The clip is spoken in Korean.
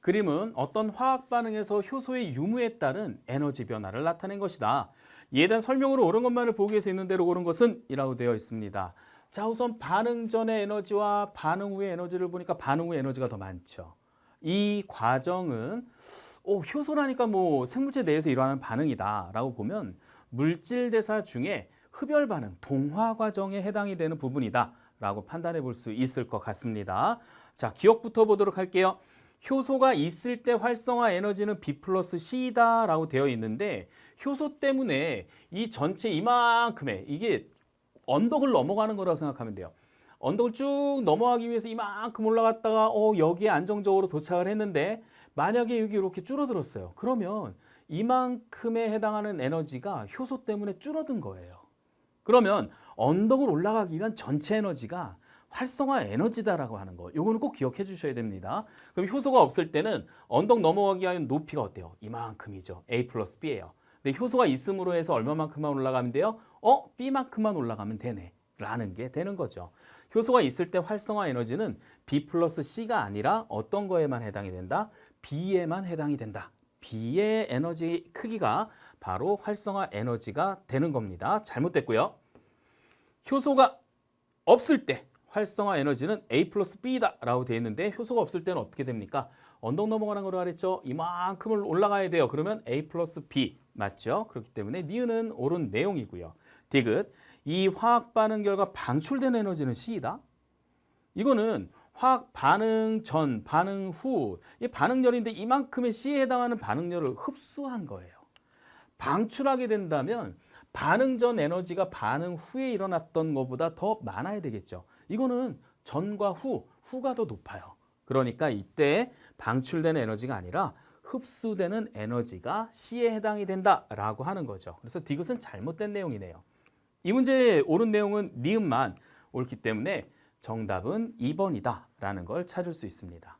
그림은 어떤 화학 반응에서 효소의 유무에 따른 에너지 변화를 나타낸 것이다. 이에 대한 설명으로 옳은 것만을 보기 위해서 있는 대로 옳은 것은 이라고 되어 있습니다. 자, 우선 반응 전의 에너지와 반응 후의 에너지를 보니까 반응 후 에너지가 더 많죠. 이 과정은 오, 효소라니까 뭐 생물체 내에서 일어나는 반응이다 라고 보면 물질 대사 중에 흡열 반응, 동화 과정에 해당이 되는 부분이다 라고 판단해 볼 수 있을 것 같습니다. 자, 기억부터 보도록 할게요. 효소가 있을 때 활성화 에너지는 B 플러스 C다라고 되어 있는데 효소 때문에 이 전체 이만큼의 이게 언덕을 넘어가는 거라고 생각하면 돼요. 언덕을 쭉 넘어가기 위해서 이만큼 올라갔다가 어 여기에 안정적으로 도착을 했는데 만약에 여기 이렇게 줄어들었어요. 그러면 이만큼에 해당하는 에너지가 효소 때문에 줄어든 거예요. 그러면 언덕을 올라가기 위한 전체 에너지가 활성화 에너지다라고 하는 거. 요거는 꼭 기억해 주셔야 됩니다. 그럼 효소가 없을 때는 언덕 넘어가기 위한 높이가 어때요? 이만큼이죠. A 플러스 B예요. 근데 효소가 있음으로 해서 얼마만큼만 올라가면 돼요? 어? B만큼만 올라가면 되네. 라는 게 되는 거죠. 효소가 있을 때 활성화 에너지는 B 플러스 C가 아니라 어떤 거에만 해당이 된다? B에만 해당이 된다. B의 에너지 크기가 바로 활성화 에너지가 되는 겁니다. 잘못됐고요. 효소가 없을 때 활성화 에너지는 A 플러스 B다 라고 되어 있는데 효소가 없을 때는 어떻게 됩니까? 언덕 넘어가는 거로 하랬죠. 이만큼을 올라가야 돼요. 그러면 A 플러스 B 맞죠? 그렇기 때문에 니은은 옳은 내용이고요. 디귿 이 화학 반응 결과 방출된 에너지는 C이다. 이거는 화학 반응 전, 반응 후, 이 반응열인데 이만큼의 C에 해당하는 반응열을 흡수한 거예요. 방출하게 된다면 반응 전 에너지가 반응 후에 일어났던 것보다 더 많아야 되겠죠. 이거는 전과 후, 후가 더 높아요. 그러니까 이때 방출되는 에너지가 아니라 흡수되는 에너지가 C에 해당이 된다라고 하는 거죠. 그래서 디귿은 잘못된 내용이네요. 이 문제의 옳은 내용은 니은만 옳기 때문에 정답은 2번이다라는 걸 찾을 수 있습니다.